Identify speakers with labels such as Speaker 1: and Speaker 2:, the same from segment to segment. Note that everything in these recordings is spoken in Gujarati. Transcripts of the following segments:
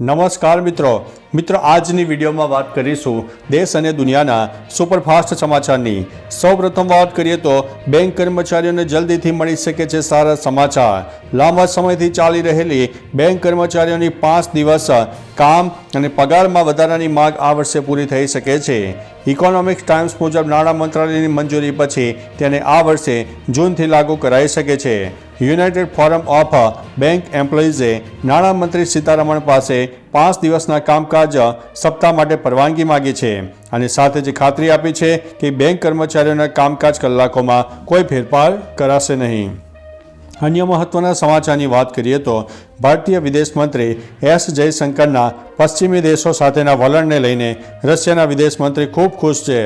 Speaker 1: નમસ્કાર મિત્રો. મિત્રો, આજની વિડીયોમાં વાત કરીશું દેશ અને દુનિયાના સુપરફાસ્ટ સમાચારની. સૌપ્રથમ વાત કરીએ તો બેંક કર્મચારીઓને જલ્દીથી મળી શકે છે સારા સમાચાર. લાંબા સમયથી ચાલી રહેલી બેંક કર્મચારીઓની પાંચ દિવસ કામ અને પગારમાં વધારાની માંગ આ વર્ષે પૂરી થઈ શકે છે. ઇકોનોમિક્સ ટાઈમ્સ મુજબ નાણાં મંત્રાલયની મંજૂરી પછી તેને આ વર્ષે જૂનથી લાગુ કરાઈ શકે છે. યુનાઇટેડ ફોરમ ઓફ બેંક એમ્પ્લોઈઝે નાણામંત્રી સીતારમણ પાસે પાંચ દિવસના કામકાજ સપ્તાહ માટે પરવાનગી માગી છે અને સાથે જ ખાતરી આપી છે કે બેંક કર્મચારીઓના કામકાજ કલાકોમાં કોઈ ફેરફાર કરાશે નહીં. અન્ય મહત્વના સમાચારની વાત કરીએ તો ભારતીય વિદેશ મંત્રી એસ જયશંકરના પશ્ચિમી દેશો સાથેના વલણને લઈને રશિયાના વિદેશ મંત્રી ખૂબ ખુશ છે.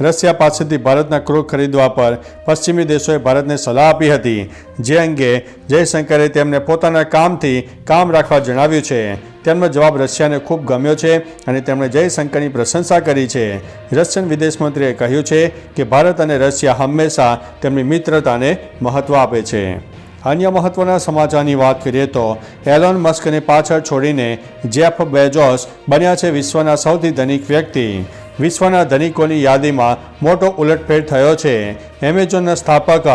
Speaker 1: રશિયા પાસેથી ભારતના ક્રૂડ ખરીદવા પર પશ્ચિમી દેશોએ ભારતને સલાહ આપી હતી. જે અંગે જયશંકરે તેમને પોતાના કામથી કામ રાખવા જણાવ્યું છે. તેમનો જવાબ રશિયાને ખૂબ ગમ્યો છે અને તેમણે જયશંકરની પ્રશંસા કરી છે. રશિયન વિદેશ મંત્રીએ કહ્યું છે કે ભારત અને રશિયા હંમેશા તેમની મિત્રતાને મહત્ત્વ આપે છે. અન્ય મહત્વના સમાચારની વાત કરીએ તો, એલોન મસ્કને પાછળ છોડીને જેફ બેજોસ બન્યા છે વિશ્વના સૌથી ધનિક વ્યક્તિ. વિશ્વના ધનિકોની યાદીમાં મોટો ઉલટફેર થયો છે. એમેઝોનના સ્થાપક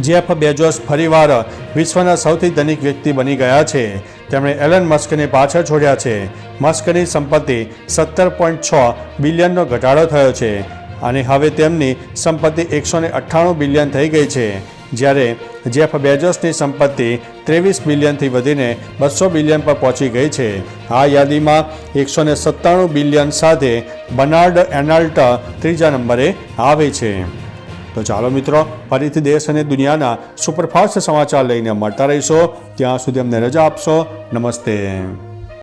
Speaker 1: જેફ બેજોસ ફરીવાર વિશ્વના સૌથી ધનિક વ્યક્તિ બની ગયા છે. તેમણે એલન મસ્કને પાછળ છોડ્યા છે. મસ્કની સંપત્તિ સત્તર પોઈન્ટ છ બિલિયનનો ઘટાડો થયો છે અને હવે તેમની સંપત્તિ એકસો અઠ્ઠાણું બિલિયન થઈ ગઈ છે. જ્યારે જેફ બેજોસની સંપત્તિ ત્રેવીસ બિલિયનથી વધીને બસો બિલિયન પર પહોંચી ગઈ છે. આ યાદીમાં એકસો ને સત્તાણું બિલિયન સાથે બર્નાર્ડ એનાલ્ટ ત્રીજા નંબરે આવે છે. તો ચાલો મિત્રો, ફરીથી દેશ અને દુનિયાના સુપરફાસ્ટ સમાચાર લઈને મળતા રહીશો. ત્યાં સુધી અમને રજા આપશો. નમસ્તે.